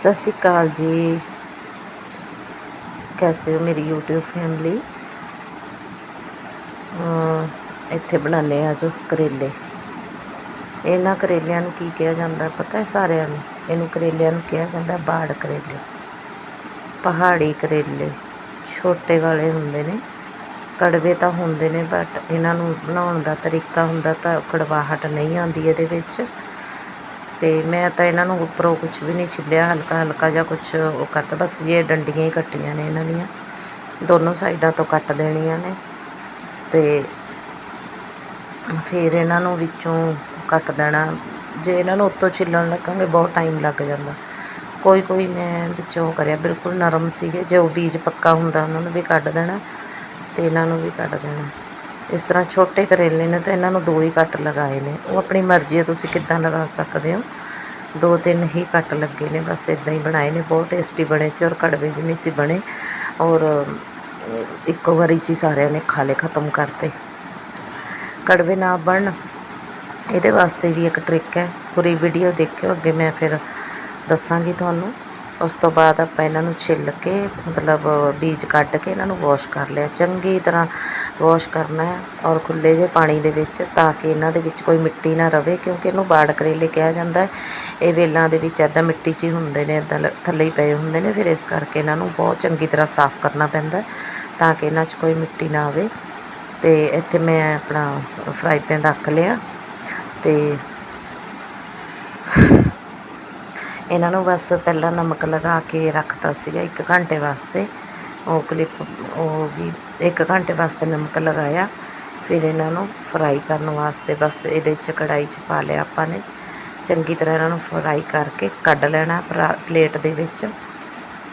ਸਤਿ ਸ਼੍ਰੀ ਅਕਾਲ ਜੀ। ਕੈਸੇ ਹੋ ਮੇਰੀ YouTube ਫੈਮਿਲੀ ਇੱਥੇ ਬਣਾਉਂਦੇ ਆ ਜੋ ਕਰੇਲੇ। ਇਹਨਾਂ ਕਰੇਲਿਆਂ ਨੂੰ ਕੀ ਕਿਹਾ ਜਾਂਦਾ ਪਤਾ ਹੈ ਸਾਰਿਆਂ ਨੂੰ? ਇਹਨੂੰ ਕਰੇਲਿਆਂ ਨੂੰ ਕਿਹਾ ਜਾਂਦਾ ਬਾੜ ਕਰੇਲੇ। ਪਹਾੜੀ ਕਰੇਲੇ। ਛੋਟੇ ਵਾਲੇ ਹੁੰਦੇ ਨੇ। ਕੜਵੇ ਤਾਂ ਹੁੰਦੇ ਨੇ ਬਟ ਇਹਨਾਂ ਨੂੰ ਬਣਾਉਣ ਦਾ ਤਰੀਕਾ ਹੁੰਦਾ ਤਾਂ ਕੜਵਾਹਟ ਨਹੀਂ ਆਉਂਦੀ ਇਹਦੇ ਵਿੱਚ। ਅਤੇ ਮੈਂ ਤਾਂ ਇਹਨਾਂ ਨੂੰ ਉੱਪਰੋਂ ਕੁਛ ਵੀ ਨਹੀਂ ਛਿੱਲਿਆ, ਹਲਕਾ ਹਲਕਾ ਜਿਹਾ ਕੁਛ ਉਹ ਕਰਤਾ। ਬਸ ਜੇ ਡੰਡੀਆਂ ਹੀ ਕੱਟੀਆਂ ਨੇ ਇਹਨਾਂ ਦੀਆਂ, ਦੋਨੋਂ ਸਾਈਡਾਂ ਤੋਂ ਕੱਟ ਦੇਣੀਆਂ ਨੇ ਅਤੇ ਫਿਰ ਇਹਨਾਂ ਨੂੰ ਵਿੱਚੋਂ ਕੱਟ ਦੇਣਾ। ਜੇ ਇਹਨਾਂ ਨੂੰ ਉੱਤੋਂ ਛਿੱਲਣ ਲੱਗਾਂਗੇ, ਬਹੁਤ ਟਾਈਮ ਲੱਗ ਜਾਂਦਾ। ਕੋਈ ਕੋਈ ਮੈਂ ਵਿੱਚੋਂ ਕਰਿਆ, ਬਿਲਕੁਲ ਨਰਮ ਸੀਗੇ। ਜੋ ਬੀਜ ਪੱਕਾ ਹੁੰਦਾ, ਉਹਨਾਂ ਨੂੰ ਵੀ ਕੱਢ ਦੇਣਾ ਅਤੇ ਇਹਨਾਂ ਨੂੰ ਵੀ ਕੱਢ ਦੇਣਾ। ਇਸ ਤਰ੍ਹਾਂ ਛੋਟੇ ਕਰੇਲੇ ਨੇ ਤਾਂ ਇਹਨਾਂ ਨੂੰ ਦੋ ਹੀ ਕੱਟ ਲਗਾਏ ਨੇ। ਉਹ ਆਪਣੀ ਮਰਜ਼ੀ ਹੈ, ਤੁਸੀਂ ਕਿੱਦਾਂ ਲਗਾ ਸਕਦੇ ਹੋ। ਦੋ ਤਿੰਨ ਹੀ ਕੱਟ ਲੱਗੇ ਨੇ, ਬਸ ਇਦਾਂ ਹੀ ਬਣਾਏ ਨੇ, ਬਹੁਤ ਟੇਸਟੀ ਬਣੇ ਸੀ ਔਰ ਕੜਵੇ ਵੀ ਨਹੀਂ ਸੀ ਬਣੇ। ਔਰ ਇੱਕੋ ਵਾਰੀ 'ਚ ਹੀ ਸਾਰਿਆਂ ਨੇ ਖਾ ਲਏ, ਖਤਮ ਕਰਤੇ। ਕੜਵੇ ਨਾ ਬਣ ਇਹਦੇ ਵਾਸਤੇ ਵੀ ਇੱਕ ਟ੍ਰਿਕ ਹੈ। ਪੂਰੀ ਵੀਡੀਓ ਦੇਖਿਓ, ਅੱਗੇ ਮੈਂ ਫਿਰ ਦੱਸਾਂਗੀ ਤੁਹਾਨੂੰ। ਉਸ ਤੋਂ ਬਾਅਦ ਆਪਾਂ ਇਹਨਾਂ ਨੂੰ ਛਿੱਲ ਕੇ, ਮਤਲਬ ਬੀਜ ਕੱਢ ਕੇ ਇਹਨਾਂ ਨੂੰ ਵਾਸ਼ ਕਰ ਲਿਆ। ਚੰਗੀ ਤਰ੍ਹਾਂ ਵਾਸ਼ ਕਰਨਾ ਹੈ ਔਰ ਖੁੱਲੇ ਜੇ ਪਾਣੀ ਦੇ ਵਿੱਚ ਤਾਂ ਕਿ ਇਹਨਾਂ ਦੇ ਵਿੱਚ ਕੋਈ ਮਿੱਟੀ ਨਾ ਰਵੇ, ਕਿਉਂਕਿ ਇਹਨੂੰ ਬਾੜ ਕਰੇਲੇ ਕਿਹਾ ਜਾਂਦਾ ਹੈ। ਇਹ ਵੇਲਾਂ ਦੇ ਵਿੱਚ ਐਦਾਂ ਮਿੱਟੀ 'ਚ ਹੀ ਹੁੰਦੇ ਨੇ ਐਦਾਂ ਥੱਲੇ ਹੀ ਪਏ ਹੁੰਦੇ ਨੇ। ਫਿਰ ਇਸ ਕਰਕੇ ਇਹਨਾਂ ਨੂੰ ਬਹੁਤ ਚੰਗੀ ਤਰ੍ਹਾਂ ਸਾਫ਼ ਕਰਨਾ ਪੈਂਦਾ ਤਾਂ ਕਿ ਇਹਨਾਂ 'ਚ ਕੋਈ ਮਿੱਟੀ ਨਾ ਆਵੇ। ਤੇ ਇੱਥੇ ਮੈਂ ਆਪਣਾ ਫਰਾਈ ਪੈਨ ਰੱਖ ਲਿਆ ਤੇ ਇਹਨਾਂ ਨੂੰ ਬਸ ਪਹਿਲਾਂ ਨਮਕ ਲਗਾ ਕੇ ਰੱਖਤਾ ਸੀਗਾ ਇੱਕ ਘੰਟੇ ਵਾਸਤੇ। ਉਹ ਕਲਿੱਪ ਉਹ ਵੀ ਇੱਕ ਘੰਟੇ ਵਾਸਤੇ ਨਮਕ ਲਗਾਇਆ। ਫਿਰ ਇਹਨਾਂ ਨੂੰ ਫਰਾਈ ਕਰਨ ਵਾਸਤੇ ਬਸ ਇਹਦੇ 'ਚ ਕੜਾਈ 'ਚ ਪਾ ਲਿਆ ਆਪਾਂ ਨੇ। ਚੰਗੀ ਤਰ੍ਹਾਂ ਇਹਨਾਂ ਨੂੰ ਫਰਾਈ ਕਰਕੇ ਕੱਢ ਲੈਣਾ ਪਲੇਟ ਦੇ ਵਿੱਚ।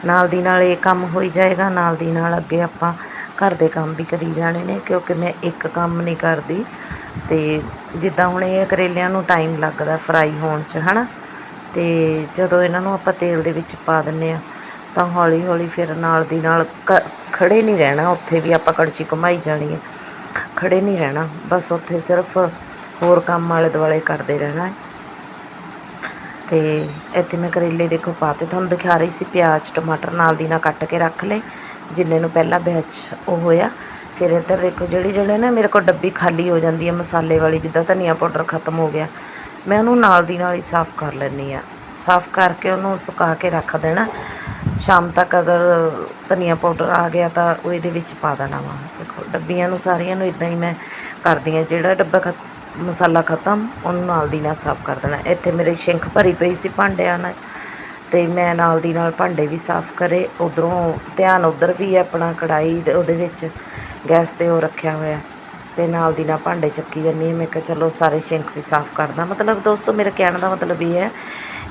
ਨਾਲ ਦੀ ਨਾਲ ਇਹ ਕੰਮ ਹੋਈ ਜਾਏਗਾ। ਨਾਲ ਦੀ ਨਾਲ ਅੱਗੇ ਆਪਾਂ ਘਰ ਦੇ ਕੰਮ ਵੀ ਕਰੀ ਜਾਣੇ ਨੇ ਕਿਉਂਕਿ ਮੈਂ ਇੱਕ ਕੰਮ ਨਹੀਂ ਕਰਦੀ। ਤੇ ਜਿੱਦਾਂ ਹੁਣ ਇਹ ਕਰੇਲਿਆਂ ਨੂੰ ਟਾਈਮ ਲੱਗਦਾ ਫਰਾਈ ਹੋਣ 'ਚ, ਹਨਾ? ਤੇ ਜਦੋਂ ਇਹਨਾਂ ਨੂੰ ਆਪਾਂ ਤੇਲ ਦੇ ਵਿੱਚ ਪਾ ਦਿੰਨੇ ਆ ਤਾਂ ਹੌਲੀ ਹੌਲੀ ਫਿਰ ਨਾਲ ਦੀ ਨਾਲ ਖੜੇ ਨਹੀਂ ਰਹਿਣਾ, ਉੱਥੇ ਵੀ ਆਪਾਂ ਕੜਛੀ ਘੁਮਾਈ ਜਾਣੀ ਹੈ। ਖੜੇ ਨਹੀਂ ਰਹਿਣਾ, ਬਸ ਉੱਥੇ ਸਿਰਫ ਹੋਰ ਕੰਮ ਆਲੇ ਦੁਆਲੇ ਕਰਦੇ ਰਹਿਣਾ ਹੈ। ਤੇ ਇੱਥੇ ਮੈਂ ਕਰੇਲੇ ਦੇਖੋ ਪਾਤੇ, ਤੁਹਾਨੂੰ ਦਿਖਾ ਰਹੀ ਸੀ ਪਿਆਜ਼, ਟਮਾਟਰ ਨਾਲ ਦੀ ਨਾਲ ਕੱਟ ਕੇ ਰੱਖ ਲਏ, ਜਿੰਨੇ ਨੂੰ ਪਹਿਲਾ ਬੈਚ ਉਹ ਹੋਇਆ। ਫਿਰ ਇੱਧਰ ਦੇਖੋ ਜਿਹੜੀ ਜਿਹੜੇ ਨਾ ਮੇਰੇ ਕੋਲ ਡੱਬੀ ਖਾਲੀ ਹੋ ਜਾਂਦੀ ਹੈ, ਮਸਾਲੇ ਵਾਲੀ, ਜਿੱਦਾਂ ਧਨੀਆ ਪਾਊਡਰ ਖਤਮ ਹੋ ਗਿਆ ਮੈਂ ਉਹਨੂੰ ਨਾਲ ਦੀ ਨਾਲ ਹੀ ਸਾਫ਼ ਕਰ ਲੈਂਦੀ ਆ ਸਾਫ਼ ਕਰਕੇ ਉਹਨੂੰ ਸੁਕਾ ਕੇ ਰੱਖ ਦੇਣਾ। ਸ਼ਾਮ ਤੱਕ ਅਗਰ ਧਨੀਆ ਪਾਊਡਰ ਆ ਗਿਆ ਤਾਂ ਉਹ ਇਹਦੇ ਵਿੱਚ ਪਾ ਦੇਣਾ ਵਾ। ਦੇਖੋ, ਡੱਬੀਆਂ ਨੂੰ ਸਾਰੀਆਂ ਨੂੰ ਇਦਾਂ ਹੀ ਮੈਂ ਕਰਦੀ ਆ ਜਿਹੜਾ ਡੱਬਾ ਖਤ, ਮਸਾਲਾ ਖਤਮ, ਉਹਨੂੰ ਨਾਲ ਦੀ ਨਾਲ ਸਾਫ਼ ਕਰ ਦੇਣਾ। ਇੱਥੇ ਮੇਰੇ ਸ਼ਿੰਖ ਭਰੀ ਪਈ ਸੀ ਭਾਂਡਿਆਂ ਨਾਲ ਤੇ ਮੈਂ ਨਾਲ ਦੀ ਨਾਲ ਭਾਂਡੇ ਵੀ ਸਾਫ਼ ਕਰੇ। ਉਧਰੋਂ ਧਿਆਨ ਉਧਰ ਵੀ ਆਪਣਾ ਕੜਾਈ ਉਹਦੇ ਵਿੱਚ ਗੈਸ ਤੇ ਉਹ ਰੱਖਿਆ ਹੋਇਆ। ਤੇ ਨਾਲ ਦੀ ਨਾਲ ਭਾਂਡੇ ਚੱਕੀ ਜਾਂਦੀ ਮੈਂ ਕਿਹਾ ਚਲੋ ਸਾਰੇ ਸ਼ਿੰਕ ਵੀ ਸਾਫ਼ ਕਰਦਾ। ਮਤਲਬ ਦੋਸਤੋ, ਮੇਰੇ ਕਹਿਣ ਦਾ ਮਤਲਬ ਇਹ ਹੈ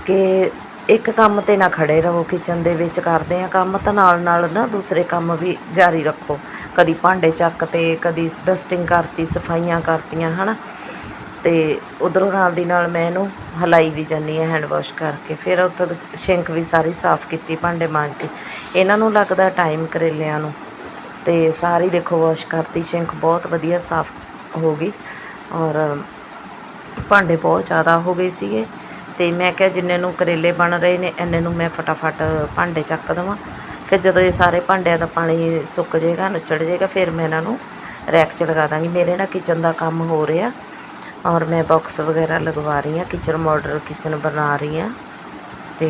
ਕਿ ਇੱਕ ਕੰਮ ਤੇ ਨਾ ਖੜੇ ਰਹੋ ਕਿਚਨ ਦੇ ਵਿੱਚ ਕਰਦੇ ਆ ਕੰਮ, ਤਾਂ ਨਾਲ ਨਾਲ ਨਾ ਦੂਸਰੇ ਕੰਮ ਵੀ ਜਾਰੀ ਰੱਖੋ। ਕਦੀ ਭਾਂਡੇ ਚੱਕ ਤੇ, ਕਦੀ ਡਸਟਿੰਗ ਕਰਤੀ, ਸਫਾਈਆਂ ਕਰਤੀਆਂ, ਹਨਾ? ਤੇ ਉਧਰੋਂ ਨਾਲ ਦੀ ਨਾਲ ਮੈਂ ਇਹਨੂੰ ਹਲਾਈ ਵੀ ਜਾਂਦੀ ਆ ਹੈਂਡ ਵਾਸ਼ ਕਰਕੇ। ਫਿਰ ਉੱਥੋਂ ਸ਼ਿੰਕ ਵੀ ਸਾਰੀ ਸਾਫ਼ ਕੀਤੀ, ਭਾਂਡੇ ਮਾਂਜ ਕੇ। ਇਹਨਾਂ ਨੂੰ ਲੱਗਦਾ ਟਾਈਮ ਕਰੇਲਿਆਂ ਨੂੰ। ਤੇ ਸਾਰੀ ਦੇਖੋ ਵਾਸ਼ ਕਰਤੀ, ਸ਼ਿੰਕ ਬਹੁਤ ਵਧੀਆ ਸਾਫ਼ ਹੋ ਗਈ ਔਰ ਭਾਂਡੇ ਬਹੁਤ ਜ਼ਿਆਦਾ ਹੋ ਗਏ ਸੀਗੇ ਤੇ ਮੈਂ ਕਿਹਾ ਜਿੰਨੇ ਨੂੰ ਕਰੇਲੇ ਬਣ ਰਹੇ ਨੇ, ਇੰਨੇ ਨੂੰ ਮੈਂ ਫਟਾਫਟ ਭਾਂਡੇ ਚੱਕ ਦਵਾਂ। ਫਿਰ ਜਦੋਂ ਇਹ ਸਾਰੇ ਭਾਂਡਿਆਂ ਦਾ ਪਾਣੀ ਸੁੱਕ ਜਾਏਗਾ, ਨੁੱਚੜ ਜਾਏਗਾ, ਫਿਰ ਮੈਂ ਇਹਨਾਂ ਨੂੰ ਰੈਕ 'ਚ ਲਗਾ ਦਾਂਗੀ। ਮੇਰੇ ਨਾਲ ਕਿਚਨ ਦਾ ਕੰਮ ਹੋ ਰਿਹਾ ਔਰ ਮੈਂ ਬਾਕਸ ਵਗੈਰਾ ਲਗਵਾ ਰਹੀ ਹਾਂ, ਕਿਚਨ ਮਾਡਲ ਕਿਚਨ ਬਣਾ ਰਹੀ ਹਾਂ ਤੇ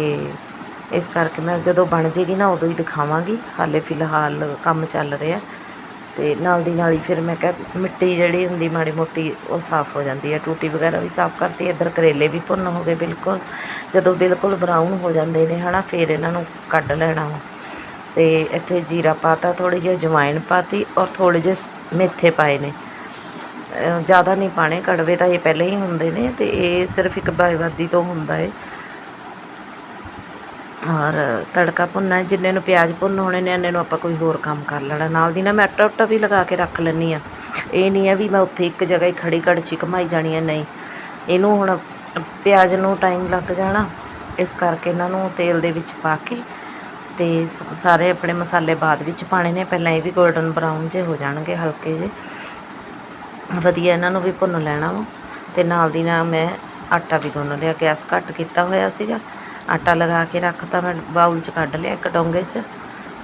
ਇਸ ਕਰਕੇ ਮੈਂ ਜਦੋਂ ਬਣ ਜੇਗੀ ਨਾ ਉਦੋਂ ਹੀ ਦਿਖਾਵਾਂਗੀ। ਹਾਲੇ ਫਿਲਹਾਲ ਕੰਮ ਚੱਲ ਰਿਹਾ। ਤੇ ਨਾਲ ਦੀ ਨਾਲ ਹੀ ਫਿਰ ਮੈਂ ਕਿਹਾ ਮਿੱਟੀ ਜਿਹੜੀ ਹੁੰਦੀ ਮਾੜੀ ਮੋਟੀ ਉਹ ਸਾਫ਼ ਹੋ ਜਾਂਦੀ ਹੈ। ਟੂਟੀ ਵਗੈਰਾ ਵੀ ਸਾਫ਼ ਕਰਤੀ, ਇੱਧਰ ਕਰੇਲੇ ਵੀ ਭੁੰਨ ਹੋ ਗਏ ਬਿਲਕੁਲ। ਜਦੋਂ ਬਿਲਕੁਲ ਬਰਾਊਨ ਹੋ ਜਾਂਦੇ ਨੇ ਹਨਾ, ਫਿਰ ਇਹਨਾਂ ਨੂੰ ਕੱਢ ਲੈਣਾ ਵਾ। ਤੇ ਇੱਥੇ ਜੀਰਾ ਪਾਤਾ ਥੋੜੀ ਜਿਹੀ ਜਵਾਇਨ ਪਾਤੀ ਔਰ ਥੋੜੇ ਜਿਹੇ ਮੇਥੇ ਪਾਏ ਨੇ। ਜ਼ਿਆਦਾ ਨਹੀਂ ਪਾਣੇ ਕੜਵੇ ਤਾਂ ਇਹ ਪਹਿਲੇ ਹੀ ਹੁੰਦੇ ਨੇ ਤੇ ਇਹ ਸਿਰਫ ਇੱਕ ਬਾਈਵਾਦੀ ਤੋਂ ਹੁੰਦਾ ਹੈ ਔਰ ਤੜਕਾ ਭੁੰਨਣਾ, ਜਿੰਨੇ ਨੂੰ ਪਿਆਜ਼ ਭੁੰਨ ਹੋਣੇ ਨੇ, ਇੰਨੇ ਨੂੰ ਆਪਾਂ ਕੋਈ ਹੋਰ ਕੰਮ ਕਰ ਲੈਣਾ। ਨਾਲ ਦੀ ਨਾ ਮੈਂ ਆਟਾ ਉਟਾ ਵੀ ਲਗਾ ਕੇ ਰੱਖ ਲੈਂਦੀ ਆ ਇਹ ਨਹੀਂ ਹੈ ਵੀ ਮੈਂ ਉੱਥੇ ਇੱਕ ਜਗ੍ਹਾ ਹੀ ਖੜੀ ਕੜਛੀ ਘਮਾਈ ਜਾਣੀ ਹੈ, ਨਹੀਂ। ਇਹਨੂੰ ਹੁਣ ਪਿਆਜ਼ ਨੂੰ ਟਾਈਮ ਲੱਗ ਜਾਣਾ। ਇਸ ਕਰਕੇ ਇਹਨਾਂ ਨੂੰ ਤੇਲ ਦੇ ਵਿੱਚ ਪਾ ਕੇ ਤੇ ਸਾਰੇ ਆਪਣੇ ਮਸਾਲੇ ਬਾਅਦ ਵਿੱਚ ਪਾਣੇ ਨੇ। ਪਹਿਲਾਂ ਇਹ ਵੀ 골ਡਨ ਬਰਾਊਨ ਜੇ ਹੋ ਜਾਣਗੇ, ਹਲਕੇ ਜੇ ਵਧੀਆ ਇਹਨਾਂ ਨੂੰ ਵੀ ਭੁੰਨ ਲੈਣਾ ਵਾ। ਤੇ ਨਾਲ ਦੀ ਨਾਲ ਮੈਂ ਆਟਾ ਵੀ ਗੁੰਨ ਲਿਆ। ਗੈਸ ਘੱਟ ਕੀਤਾ ਹੋਇਆ ਸੀਗਾ। ਆਟਾ ਲਗਾ ਕੇ ਰੱਖਤਾ ਮੈਂ ਬਾਉਲ 'ਚ ਕੱਢ ਲਿਆ ਇੱਕ ਡੋਂਗੇ 'ਚ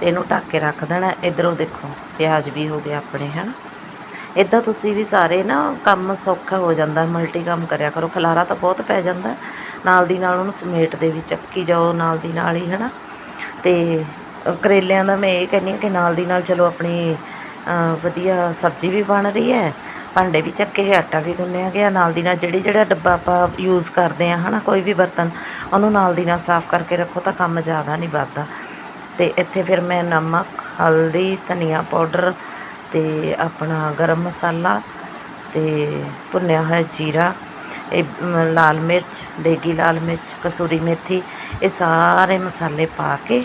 ਤੇ ਇਹਨੂੰ ਢੱਕ ਕੇ ਰੱਖ ਦੇਣਾ। ਇਧਰੋਂ ਦੇਖੋ ਪਿਆਜ਼ ਵੀ ਹੋ ਗਏ ਆਪਣੇ ਹਨ? ਇਦਾਂ ਤੁਸੀਂ ਵੀ ਸਾਰੇ ਨਾ ਕੰਮ ਸੌਖਾ ਹੋ ਜਾਂਦਾ ਮਲਟੀ ਕੰਮ ਕਰਿਆ ਕਰੋ। ਖਲਾਰਾ ਤਾਂ ਬਹੁਤ ਪੈ ਜਾਂਦਾ। ਨਾਲ ਦੀ ਨਾਲ ਉਹਨੂੰ ਸਮੇਟ ਦੇ ਵੀ ਚੱਕੀ ਜਾਓ ਨਾਲ ਦੀ ਨਾਲ ਹੀ ਹਨਾ? ਤੇ ਅ, ਕਰੇਲਿਆਂ ਦਾ ਮੈਂ ਇਹ ਕਹਿੰਦੀ ਹਾਂ ਕਿ ਨਾਲ ਦੀ ਨਾਲ ਚਲੋ ਆਪਣੀ ਵਧੀਆ ਸਬਜ਼ੀ ਵੀ ਬਣ ਰਹੀ ਹੈ। ਭਾਂਡੇ ਵੀ ਚੱਕੇ ਗਏ ਆਟਾ ਵੀ ਗੁੰਨਿਆ ਗਿਆ। ਨਾਲ ਦੀ ਨਾਲ ਜਿਹੜੀ ਜਿਹੜਾ ਡੱਬਾ ਆਪਾਂ ਯੂਜ਼ ਕਰਦੇ ਹਾਂ ਹੈ ਨਾ ਕੋਈ ਵੀ ਬਰਤਨ, ਉਹਨੂੰ ਨਾਲ ਦੀ ਨਾਲ ਸਾਫ਼ ਕਰਕੇ ਰੱਖੋ ਤਾਂ ਕੰਮ ਜ਼ਿਆਦਾ ਨਹੀਂ ਵੱਧਦਾ। ਅਤੇ ਇੱਥੇ ਫਿਰ ਮੈਂ ਨਮਕ, ਹਲਦੀ, ਧਨੀਆ ਪਾਊਡਰ ਅਤੇ ਆਪਣਾ ਗਰਮ ਮਸਾਲਾ ਅਤੇ ਭੁੰਨਿਆ ਹੋਇਆ ਜੀਰਾ, ਇਹ ਲਾਲ ਮਿਰਚ, ਦੇਗੀ ਲਾਲ ਮਿਰਚ, ਕਸੂਰੀ ਮੇਥੀ, ਇਹ ਸਾਰੇ ਮਸਾਲੇ ਪਾ ਕੇ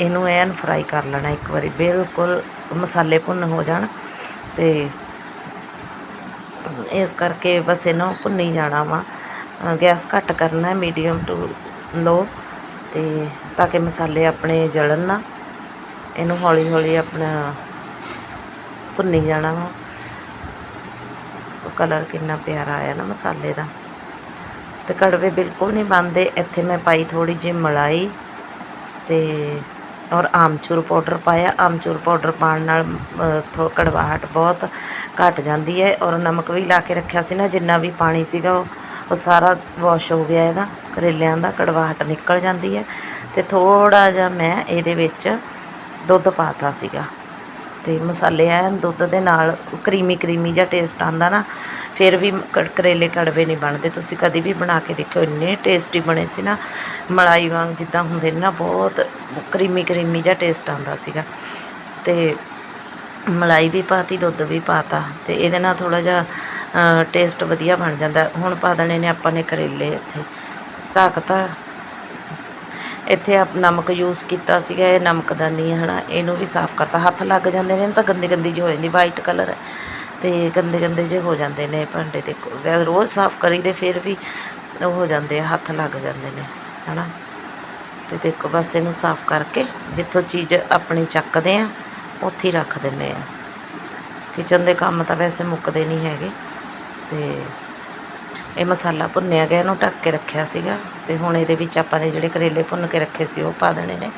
ਇਹਨੂੰ ਐਨ ਫਰਾਈ ਕਰ ਲੈਣਾ ਇੱਕ ਵਾਰੀ, ਬਿਲਕੁਲ ਮਸਾਲੇ ਭੁੰਨ ਹੋ ਜਾਣ ਤੇ ਇਸ ਕਰਕੇ ਬਸ ਇਹਨੂੰ ਭੁੰਨੀ ਜਾਣਾ ਵਾ। ਗੈਸ ਘੱਟ ਕਰਨਾ ਮੀਡੀਅਮ ਟੂ ਲੋ ਤੇ ਤਾਂ ਕਿ ਮਸਾਲੇ ਆਪਣੇ ਜਲਣ ਨਾ। ਇਹਨੂੰ ਹੌਲੀ ਹੌਲੀ ਆਪਣਾ ਭੁੰਨੀ ਜਾਣਾ ਵਾ। ਕਲਰ ਕਿੰਨਾ ਪਿਆਰਾ ਆਇਆ ਨਾ ਮਸਾਲੇ ਦਾ। ਤੇ ਕੜਵੇ ਬਿਲਕੁਲ ਨਹੀਂ ਬਣਦੇ, ਇੱਥੇ ਮੈਂ ਪਾਈ ਥੋੜੀ ਜਿਹੀ ਮਲਾਈ ਤੇ ਔਰ ਆਮਚੂਰ ਪਾਊਡਰ ਪਾਇਆ। ਆਮਚੂਰ ਪਾਊਡਰ ਪਾਉਣ ਨਾਲ ਥੋ, ਕੜਵਾਹਟ ਬਹੁਤ ਘਟ ਜਾਂਦੀ ਹੈ ਔਰ ਨਮਕ ਵੀ ਲਾ ਕੇ ਰੱਖਿਆ ਸੀ ਨਾ, ਜਿੰਨਾ ਵੀ ਪਾਣੀ ਸੀਗਾ ਉਹ ਉਹ ਸਾਰਾ ਵਾਸ਼ ਹੋ ਗਿਆ ਇਹਦਾ। ਕਰੇਲਿਆਂ ਦਾ ਕੜਵਾਹਟ ਨਿਕਲ ਜਾਂਦੀ ਹੈ। ਤੇ ਥੋੜਾ ਜਿਹਾ ਮੈਂ ਇਹਦੇ ਵਿੱਚ ਦੁੱਧ ਪਾਤਾ ਸੀਗਾ। ਤੇ ਮਸਾਲੇ ਐਨ ਦੁੱਧ ਦੇ ਨਾਲ ਕਰੀਮੀ ਕਰੀਮੀ ਜਿਹਾ ਟੇਸਟ ਆਂਦਾ ਨਾ, ਫਿਰ ਵੀ ਕ- ਕਰੇਲੇ ਕੜਵੇ ਨਹੀਂ ਬਣਦੇ। ਤੁਸੀਂ ਕਦੀ ਵੀ ਬਣਾ ਕੇ ਦੇਖਿਓ, ਇੰਨੇ ਟੇਸਟੀ ਬਣੇ ਸੀ ਨਾ, ਮਲਾਈ ਵਾਂਗ ਜਿੱਦਾਂ ਹੁੰਦੇ ਨੇ ਨਾ, ਬਹੁਤ ਕਰੀਮੀ ਕਰੀਮੀ ਜਿਹਾ ਟੇਸਟ ਆਂਦਾ ਸੀਗਾ। ਤੇ ਮਲਾਈ ਵੀ ਪਾਤੀ, ਦੁੱਧ ਵੀ ਪਾਤਾ, ਤੇ ਇਹਦੇ ਨਾਲ ਥੋੜਾ ਜਿਹਾ ਟੇਸਟ ਵਧੀਆ ਬਣ ਜਾਂਦਾ। ਹੁਣ ਪਾ ਦੇਣੇ ਨੇ ਆਪਾਂ ਨੇ ਕਰੇਲੇ ਇੱਥੇ। ਤਾਕਤਾ ਇੱਥੇ ਆਪ ਨਮਕ ਯੂਜ਼ ਕੀਤਾ ਸੀਗਾ, ਇਹ ਨਮਕਦਾਨੀ ਹੈ ਹਨਾ ਇਹਨੂੰ ਵੀ ਸਾਫ਼ ਕਰਤਾ। ਹੱਥ ਲੱਗ ਜਾਂਦੇ ਨੇ ਤਾਂ ਗੰਦੀ ਗੰਦੀ ਜਿਹੀ ਹੋ ਜਾਂਦੀ ਵਾਈਟ ਕਲਰ ਹੈ ਤੇ ਗੰਦੇ ਗੰਦੇ ਜਿਹੇ ਹੋ ਜਾਂਦੇ ਨੇ ਭਾਂਡੇ ਤੇ ਰੋਜ਼ ਸਾਫ਼ ਕਰੀਦੇ, ਫਿਰ ਵੀ ਉਹ ਹੋ ਜਾਂਦੇ ਆ, ਹੱਥ ਲੱਗ ਜਾਂਦੇ ਨੇ, ਹਨਾ। ਤੇ ਦੇਖੋ ਬਸ ਇਹਨੂੰ ਸਾਫ਼ ਕਰਕੇ, ਜਿੱਥੋਂ ਚੀਜ਼ ਆਪਣੀ ਚੱਕਦੇ ਆ, ਉੱਥੇ ਹੀ ਰੱਖ ਦਿੰਨੇ ਆ। ਕਿਚਨ ਦੇ ਕੰਮ ਤਾਂ ਵੈਸੇ ਮੁੱਕਦੇ ਨਹੀਂ ਹੈਗੇ, ਤੇ ਇਹ ਮਸਾਲਾ ਭੁੰਨਿਆ ਗਿਆ, ਇਹਨੂੰ ਢੱਕ ਕੇ ਰੱਖਿਆ ਸੀਗਾ ਤੇ ਹੁਣ ਇਹਦੇ ਵਿੱਚ ਆਪਾਂ ਨੇ ਜਿਹੜੇ ਕਰੇਲੇ ਭੁੰਨ ਕੇ ਰੱਖੇ ਸੀ ਉਹ ਪਾ ਦੇਣੇ ਨੇ,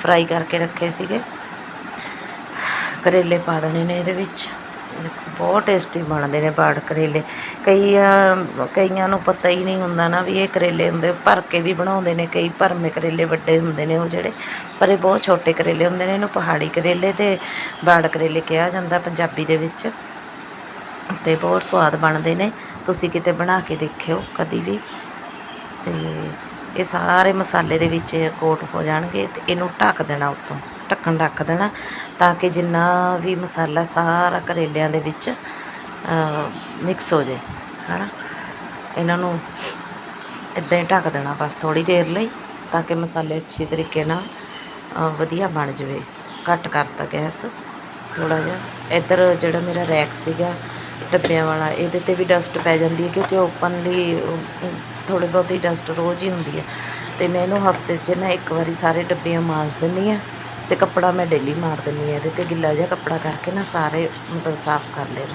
ਫਰਾਈ ਕਰਕੇ ਰੱਖੇ ਸੀਗੇ। ਕਰੇਲੇ ਪਾ ਦੇਣੇ ਨੇ ਇਹਦੇ ਵਿੱਚ। ਬਹੁਤ ਟੇਸਟੀ ਬਣਦੇ ਨੇ ਬਾੜ ਕਰੇਲੇ। ਕਈ ਕਈਆਂ ਨੂੰ ਪਤਾ ਹੀ ਨਹੀਂ ਹੁੰਦਾ ਨਾ ਵੀ ਇਹ ਕਰੇਲੇ ਹੁੰਦੇ, ਭਰ ਕੇ ਵੀ ਬਣਾਉਂਦੇ ਨੇ, ਕਈ ਭਰਮੇ ਕਰੇਲੇ ਵੱਡੇ ਹੁੰਦੇ ਨੇ ਉਹ ਜਿਹੜੇ, ਪਰ ਇਹ ਬਹੁਤ ਛੋਟੇ ਕਰੇਲੇ ਹੁੰਦੇ ਨੇ, ਇਹਨੂੰ ਪਹਾੜੀ ਕਰੇਲੇ ਤੇ ਬਾੜ ਕਰੇਲੇ ਕਿਹਾ ਜਾਂਦਾ ਪੰਜਾਬੀ ਦੇ ਵਿੱਚ ਤੇ ਬਹੁਤ ਸਵਾਦ ਬਣਦੇ ਨੇ। ਤੁਸੀਂ ਕਿਤੇ ਬਣਾ ਕੇ ਦੇਖਿਓ ਕਦੀ ਵੀ। ਅਤੇ ਇਹ ਸਾਰੇ ਮਸਾਲੇ ਦੇ ਵਿੱਚ ਕੋਟ ਹੋ ਜਾਣਗੇ ਅਤੇ ਇਹਨੂੰ ਢੱਕ ਦੇਣਾ ਉੱਤੋਂ, ਢੱਕਣ ਰੱਖ ਦੇਣਾ ਤਾਂ ਕਿ ਜਿੰਨਾ ਵੀ ਮਸਾਲਾ ਸਾਰਾ ਕਰੇਲਿਆਂ ਦੇ ਵਿੱਚ ਮਿਕਸ ਹੋ ਜੇ ਹਨਾ। ਇਹਨਾਂ ਨੂੰ ਇਦਾਂ ਹੀ ਢੱਕ ਦੇਣਾ ਬਸ ਥੋੜੀ ਦੇਰ ਲਈ ਤਾਂ ਕਿ ਮਸਾਲੇ ਅੱਛੇ ਤਰੀਕੇ ਨਾਲ ਵਧੀਆ ਬਣ ਜਵੇ। ਘੱਟ ਕਰਤਾ ਗੈਸ ਥੋੜਾ ਜਿਹਾ। ਇੱਧਰ ਜਿਹੜਾ ਮੇਰਾ ਰੈਕ ਸੀਗਾ ਡੱਬਿਆਂ ਵਾਲਾ, ਇਹਦੇ ਤੇ ਵੀ ਡਸਟ ਪੈ ਜਾਂਦੀ ਹੈ ਕਿਉਂਕਿ ਓਪਨਲੀ ਥੋੜੀ ਬਹੁਤੀ ਡਸਟ ਰੋਜ਼ ਹੀ ਹੁੰਦੀ ਹੈ। ਤੇ ਮੈਂ ਇਹਨੂੰ ਹਫ਼ਤੇ 'ਚ ਨਾ ਇੱਕ ਵਾਰੀ ਸਾਰੇ ਡੱਬੀਆਂ ਮਾਂਜ ਦਿੰਦੀ ਆ ਤੇ ਕੱਪੜਾ ਮੈਂ ਡੇਲੀ ਮਾਰ ਦਿੰਦੀ ਆ ਇਹਦੇ ਤੇ ਗਿੱਲਾ ਜਿਹਾ ਕੱਪੜਾ ਕਰਕੇ ਨਾ ਸਾਰੇ ਮਤਲਬ ਸਾਫ਼ ਕਰ ਲੈਣ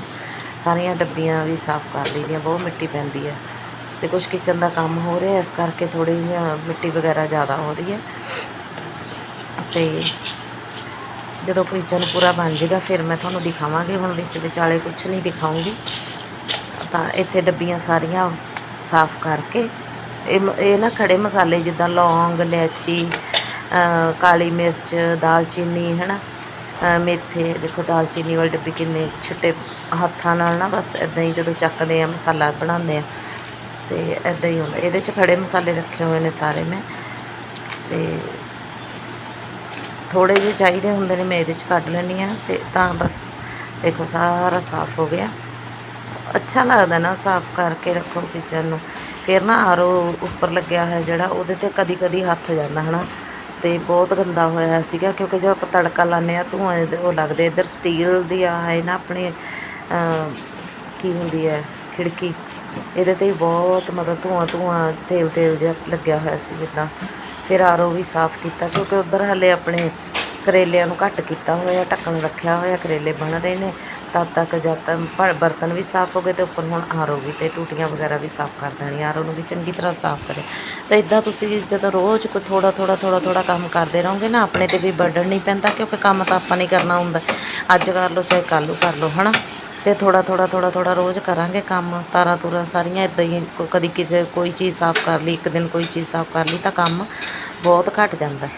ਸਾਰੀਆਂ ਡੱਬੀਆਂ ਵੀ ਸਾਫ਼ ਕਰ ਲਈਦੀਆਂ ਬਹੁਤ ਮਿੱਟੀ ਪੈਂਦੀ ਹੈ। ਤੇ ਕੁਝ ਕਿਚਨ ਦਾ ਕੰਮ ਹੋ ਰਿਹਾ, ਇਸ ਕਰਕੇ ਥੋੜੀ ਜਿਹੀ ਮਿੱਟੀ ਵਗੈਰਾ ਜ਼ਿਆਦਾ ਹੋ ਰਹੀ ਹੈ। ਤੇ ਜਦੋਂ ਕਿਚਨ ਪੂਰਾ ਬਣ ਜਾਏਗਾ ਫਿਰ ਮੈਂ ਤੁਹਾਨੂੰ ਦਿਖਾਵਾਂਗੀ। ਹੁਣ ਵਿੱਚ ਵਿਚਾਲੇ ਕੁਝ ਨਹੀਂ ਦਿਖਾਉਂਗੀ। ਤਾਂ ਇੱਥੇ ਡੱਬੀਆਂ ਸਾਰੀਆਂ ਸਾਫ਼ ਕਰਕੇ, ਇਹ ਮ- ਇਹ ਨਾ ਖੜੇ ਮਸਾਲੇ ਜਿੱਦਾਂ ਲੌਂਗ, ਇਲਾਇਚੀ ਕਾਲੀ ਮਿਰਚ, ਦਾਲਚੀਨੀ ਹੈ ਨਾ ਮੇਥੇ, ਦੇਖੋ ਦਾਲਚੀਨੀ ਵਾਲੀ ਡੱਬੀ ਕਿੰਨੇ ਛਿੱਟੇ ਹੱਥਾਂ ਨਾਲ ਨਾ ਬਸ ਇਦਾਂ ਹੀ ਜਦੋਂ ਚੱਕਦੇ ਆ, ਮਸਾਲਾ ਬਣਾਉਂਦੇ ਆ। ਤੇ ਇਦਾਂ ਹੀ ਹੁੰਦਾ। ਇਹਦੇ 'ਚ ਖੜੇ ਮਸਾਲੇ ਰੱਖੇ ਹੋਏ ਨੇ ਸਾਰੇ ਮੈਂ। ਤੇ ਥੋੜੇ ਜਿਹੇ ਚਾਹੀਦੇ ਹੁੰਦੇ ਨੇ, ਮੈਂ ਇਹਦੇ 'ਚ ਕੱਢ ਲੈਂਦੀ ਆ ਤੇ ਤਾਂ ਬਸ ਦੇਖੋ ਸਾਰਾ ਸਾਫ਼ ਹੋ ਗਿਆ। ਅੱਛਾ ਲੱਗਦਾ ਨਾ ਸਾਫ਼ ਕਰਕੇ ਰੱਖੋ ਕਿਚਨ ਨੂੰ। ਫਿਰ ਨਾ ਆਰੋ ਉੱਪਰ ਲੱਗਿਆ ਹੋਇਆ ਜਿਹੜਾ, ਉਹਦੇ ਤੇ ਕਦੀ ਕਦੀ ਹੱਥ ਜਾਂਦਾ ਹਨਾ। ਤੇ ਬਹੁਤ ਗੰਦਾ ਹੋਇਆ ਸੀਗਾ, ਕਿਉਂਕਿ ਜਦੋਂ ਆਪਾਂ ਤੜਕਾ ਲਾਉਂਦੇ ਆ ਧੂੰਆਂ ਉਹ ਲੱਗਦੇ ਇੱਧਰ ਸਟੀਲ ਦੀ ਆ ਹੈ ਨਾ ਆਪਣੇ ਕੀ ਹੁੰਦੀ ਹੈ, ਖਿੜਕੀ। ਇਹਦੇ ਤੇ ਬਹੁਤ ਮਤਲਬ ਧੂੰਆਂ ਧੂੰਆਂ ਤੇਲ ਤੇਲ ਜਿਹਾ ਲੱਗਿਆ ਹੋਇਆ ਸੀ ਜਿੱਦਾਂ। ਫਿਰ ਆਰੋ ਵੀ ਸਾਫ਼ ਕੀਤਾ ਕਿਉਂਕਿ ਉਧਰ ਹਲੇ ਆਪਣੇ ਕਰੇਲਿਆਂ ਨੂੰ ਘੱਟ ਕੀਤਾ ਹੋਇਆ, ਢੱਕਣ ਰੱਖਿਆ ਹੋਇਆ, ਕਰੇਲੇ ਬਣ ਰਹੇ ਨੇ। ਤਦ ਤੱਕ ਜਦ ਤੱਕ ਬਰਤਨ ਵੀ ਸਾਫ਼ ਹੋ ਗਏ ਤੇ ਉੱਪਰ ਹੁਣ ਆਰੋ ਵੀ ਤੇ ਟੂਟੀਆਂ ਵਗੈਰਾ ਵੀ ਸਾਫ਼ ਕਰ ਦੇਣੀ ਆਰੋ ਨੂੰ ਵੀ ਚੰਗੀ ਤਰ੍ਹਾਂ ਸਾਫ਼ ਕਰੇ। ਤਾਂ ਇਦਾਂ ਤੁਸੀਂ ਜਦੋਂ ਰੋਜ਼ ਕੋ ਥੋੜਾ ਥੋੜਾ ਥੋੜਾ ਥੋੜਾ ਕੰਮ ਕਰਦੇ ਰਹੋਗੇ ਨਾ, ਆਪਣੇ ਤੇ ਵੀ ਬਰਡਨ ਨਹੀਂ ਪੈਂਦਾ ਕਿਉਂਕਿ ਕੰਮ ਤਾਂ ਆਪਾਂ ਨਹੀਂ ਕਰਨਾ ਹੁੰਦਾ। ਅੱਜ ਕਰ ਲਓ, ਚਾਹੇ ਕੱਲ੍ਹ ਨੂੰ ਕਰ ਲਓ, ਹਨਾ? ਤੇ ਥੋੜਾ ਥੋੜਾ ਥੋੜਾ ਥੋੜਾ ਰੋਜ਼ ਕਰਾਂਗੇ ਕੰਮ। ਤਾਰਾਂ ਤੂਰਾਂ ਸਾਰੀਆਂ ਇਦਾਂ ਹੀ ਕੋ- ਕਦੀ ਕਿਸੇ ਕੋਈ ਚੀਜ਼ ਸਾਫ਼ ਕਰ ਲਈ, ਇੱਕ ਦਿਨ ਕੋਈ ਚੀਜ਼ ਸਾਫ਼ ਕਰ ਲਈ ਤਾਂ ਕੰਮ ਬਹੁਤ ਘਟ ਜਾਂਦਾ।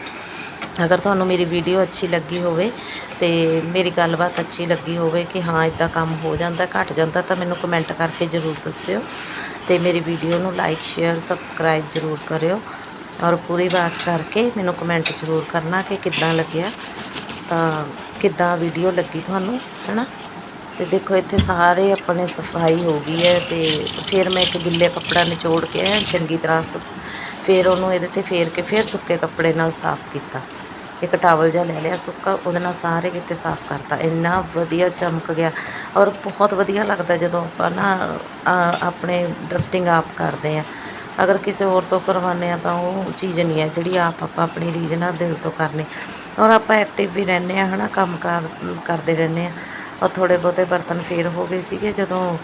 ਅਗਰ ਤੁਹਾਨੂੰ ਮੇਰੀ ਵੀਡੀਓ ਅੱਛੀ ਲੱਗੀ ਹੋਵੇ ਤੇ ਮੇਰੀ ਗੱਲਬਾਤ ਅੱਛੀ ਲੱਗੀ ਹੋਵੇ ਕਿ ਹਾਂ ਇਦਾਂ ਕੰਮ ਹੋ ਜਾਂਦਾ, ਘਟ ਜਾਂਦਾ, ਤਾਂ ਮੈਨੂੰ ਕਮੈਂਟ ਕਰਕੇ ਜ਼ਰੂਰ ਦੱਸਿਓ। ਤੇ ਮੇਰੀ ਵੀਡੀਓ ਨੂੰ ਲਾਈਕ, ਸ਼ੇਅਰ, ਸਬਸਕ੍ਰਾਈਬ ਜ਼ਰੂਰ ਕਰਿਓ। ਔਰ ਪੂਰੀ ਵਾਚ ਕਰਕੇ ਮੈਨੂੰ ਕਮੈਂਟ ਜ਼ਰੂਰ ਕਰਨਾ ਕਿ ਕਿੱਦਾਂ ਲੱਗਿਆ। ਤਾਂ ਕਿੱਦਾਂ ਵੀਡੀਓ ਲੱਗੀ ਤੁਹਾਨੂੰ, ਹੈਨਾ? ਤੇ ਦੇਖੋ ਇੱਥੇ ਸਾਰੇ ਆਪਣੇ ਸਫ਼ਾਈ ਹੋ ਗਈ ਹੈ ਤੇ ਫਿਰ ਮੈਂ ਇੱਕ ਗਿੱਲੇ ਕੱਪੜਾ ਨਿਚੋੜ ਕੇ ਚੰਗੀ ਤਰ੍ਹਾਂ ਸੁ ਫਿਰ ਉਹਨੂੰ ਇਹਦੇ ਤੇ ਫੇਰ ਕੇ ਫਿਰ ਸੁੱਕੇ ਕੱਪੜੇ ਨਾਲ ਸਾਫ਼ ਕੀਤਾ। ਇੱਕ ਟਾਵਲ ਜਿਹਾ ਲੈ ਲਿਆ ਸੁੱਕਾ, ਉਹਦੇ ਨਾਲ ਸਾਰੇ ਕਿਤੇ ਸਾਫ਼ ਕਰਤਾ। ਇੰਨਾ ਵਧੀਆ ਚਮਕ ਗਿਆ ਔਰ ਬਹੁਤ ਵਧੀਆ ਲੱਗਦਾ ਜਦੋਂ ਆਪਾਂ ਨਾ ਆਪਣੇ ਡਸਟਿੰਗ ਆਪ ਕਰਦੇ ਆ ਅਗਰ ਕਿਸੇ ਹੋਰ ਤੋਂ ਕਰਵਾਉਂਦੇ ਆ ਤਾਂ ਉਹ ਚੀਜ਼ ਨਹੀਂ ਹੈ, ਜਿਹੜੀ ਆਪ ਆਪਾਂ ਆਪਣੀ ਰੀਜਨਲ ਦਿਲ ਤੋਂ ਕਰਨੀ। ਔਰ ਆਪਾਂ ਐਕਟਿਵ ਵੀ ਰਹਿੰਦੇ ਆ ਹਨਾ, ਕੰਮ ਕਾਰ ਕਰਦੇ ਰਹਿੰਦੇ ਆ ਔਰ ਥੋੜੇ ਬਹੁਤੇ ਬਰਤਨ ਫੇਰ ਹੋ ਗਏ ਸੀਗੇ। ਜਦੋਂ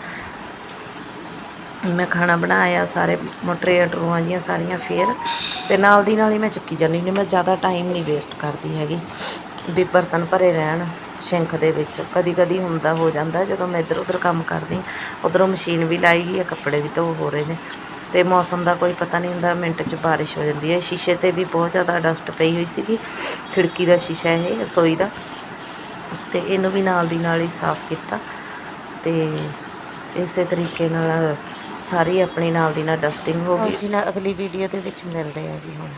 ਮੈਂ ਖਾਣਾ ਬਣਾਇਆ, ਸਾਰੇ ਮਟਰੀਆਂ ਟਰੂਆਂ ਜੀਆਂ ਸਾਰੀਆਂ ਫੇਰ ਤੇ ਨਾਲ ਦੀ ਨਾਲ ਹੀ ਮੈਂ ਚੱਕੀ ਜਾਂਦੀ ਨਹੀਂ ਮੈਂ ਜ਼ਿਆਦਾ ਟਾਈਮ ਨਹੀਂ ਵੇਸਟ ਕਰਦੀ ਹੈਗੀ ਵੀ ਬਰਤਨ ਭਰੇ ਰਹਿਣ ਸ਼ਿੰਕ ਦੇ ਵਿੱਚ। ਕਦੀ ਕਦੀ ਹੁੰਦਾ ਹੋ ਜਾਂਦਾ, ਜਦੋਂ ਮੈਂ ਇੱਧਰ ਉੱਧਰ ਕੰਮ ਕਰਦੀ ਉਧਰੋਂ ਮਸ਼ੀਨ ਵੀ ਲਾਈ ਗਈ ਹੈ, ਕੱਪੜੇ ਵੀ ਧੋ ਹੋ ਰਹੇ ਨੇ ਤੇ ਮੌਸਮ ਦਾ ਕੋਈ ਪਤਾ ਨਹੀਂ ਹੁੰਦਾ, ਮਿੰਟ 'ਚ ਬਾਰਿਸ਼ ਹੋ ਜਾਂਦੀ ਹੈ। ਸ਼ੀਸ਼ੇ ਤੇ ਵੀ ਬਹੁਤ ਜ਼ਿਆਦਾ ਡਸਟ ਪਈ ਹੋਈ ਸੀਗੀ। ਖਿੜਕੀ ਦਾ ਸ਼ੀਸ਼ਾ ਇਹ, ਰਸੋਈ ਦਾ। ਤੇ ਇਹਨੂੰ ਵੀ ਨਾਲ ਦੀ ਨਾਲ ਹੀ ਸਾਫ਼ ਕੀਤਾ ਤੇ ਇਸੇ ਤਰੀਕੇ ਨਾਲ ਸਾਰੀ ਆਪਣੀ ਨਾਲ ਦੀ ਨਾਲ ਡਸਟਿੰਗ ਹੋ ਗਈ। ਜੀ ਨਾ ਅਗਲੀ ਵੀਡੀਓ ਦੇ ਵਿੱਚ ਮਿਲਦੇ ਆ ਜੀ ਹੁਣ।